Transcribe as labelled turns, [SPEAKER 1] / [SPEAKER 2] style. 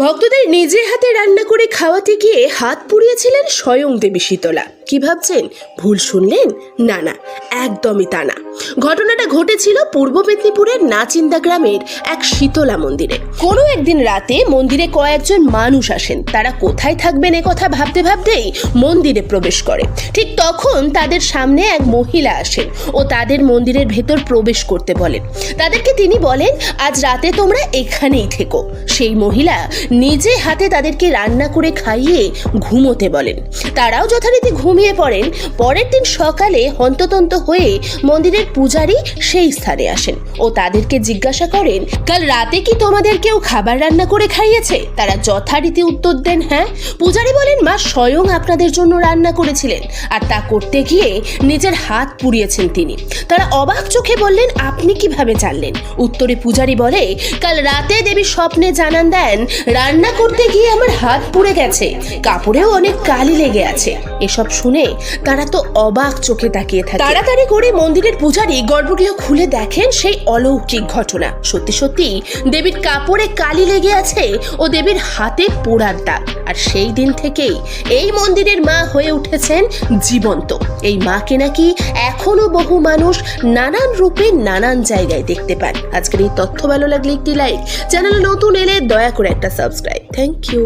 [SPEAKER 1] ভক্তদের নিজে হাতে রান্না করে খাওয়াতে গিয়ে হাত পুড়িয়েছিলেন স্বয়ং দেবী শীতলা। কি ভাবছেন? ভুল শুনলেন? না না, একদমই তা না। ঘটনাটা ঘটেছিল পূর্ব মেদিনীপুরের নাচিন্দা গ্রামের এক শীতলা মন্দিরে। কোনো একদিন রাতে মন্দিরে কয়েকজন মানুষ আসেন। তারা কোথায় থাকবেন এ কথা ভাবতে ভাবতেই মন্দিরে প্রবেশ করে। ঠিক তখন তাদের সামনে এক মহিলা আসেন ও তাদের মন্দিরের ভেতর প্রবেশ করতে বলেন। তাদেরকে তিনি বলেন, আজ রাতে তোমরা এখানেই থেকো। সেই মহিলা নিজে হাতে তাদেরকে রান্না করে খাইয়ে ঘুমোতে বলেন। তারাও যথারীতি ঘুমিয়ে পড়েন। পরের দিন সকালে হন্ততন্ত হয়ে মন্দিরের পূজারী সেই স্থানে আসেন ও তাদেরকে জিজ্ঞাসা করেন, কাল রাতে কি তোমাদের কেউ খাবার রান্না করে খাইয়েছে? তারা যথারীতি উত্তর দেন হ্যাঁ। পূজারী বলেন, মা স্বয়ং আপনাদের জন্য রান্না করেছিলেন। আর তা করতে গিয়ে নিজের হাত পুড়িয়েছেন তিনি। তারা অবাক চোখে বললেন, আপনি কীভাবে জানলেন? উত্তরে পূজারী বলে, কাল রাতে দেবী স্বপ্নে জানান দেন রান্না করতে গিয়ে আমার হাত পুড়ে গেছে। কাপড়েও অনেক কালি লেগে আছে। এসব শুনে তারা তো অবাক চোখে তাকিয়ে থাকে। তাড়াতাড়ি করে মন্দিরের পূজারী গর্ভগৃহ খুলে দেখেন সেই অলৌকিক ঘটনা। সত্যি সত্যি দেবীর কাপড়ে কালি লেগে আছে ও দেবীর হাতে পোড়ার দাগ। আর সেই দিন থেকেই এই মন্দিরের মা হয়ে উঠেছেন জীবন্ত। এই মাকে নাকি এখনও বহু মানুষ নানান রূপে নানান জায়গায় দেখতে পান। আজকের এই তথ্য ভালো লাগলে একটি লাইক চ্যানেলে নতুন এলে দয়া করে একটা সাবস্ক্রাইব থ্যাংক ইউ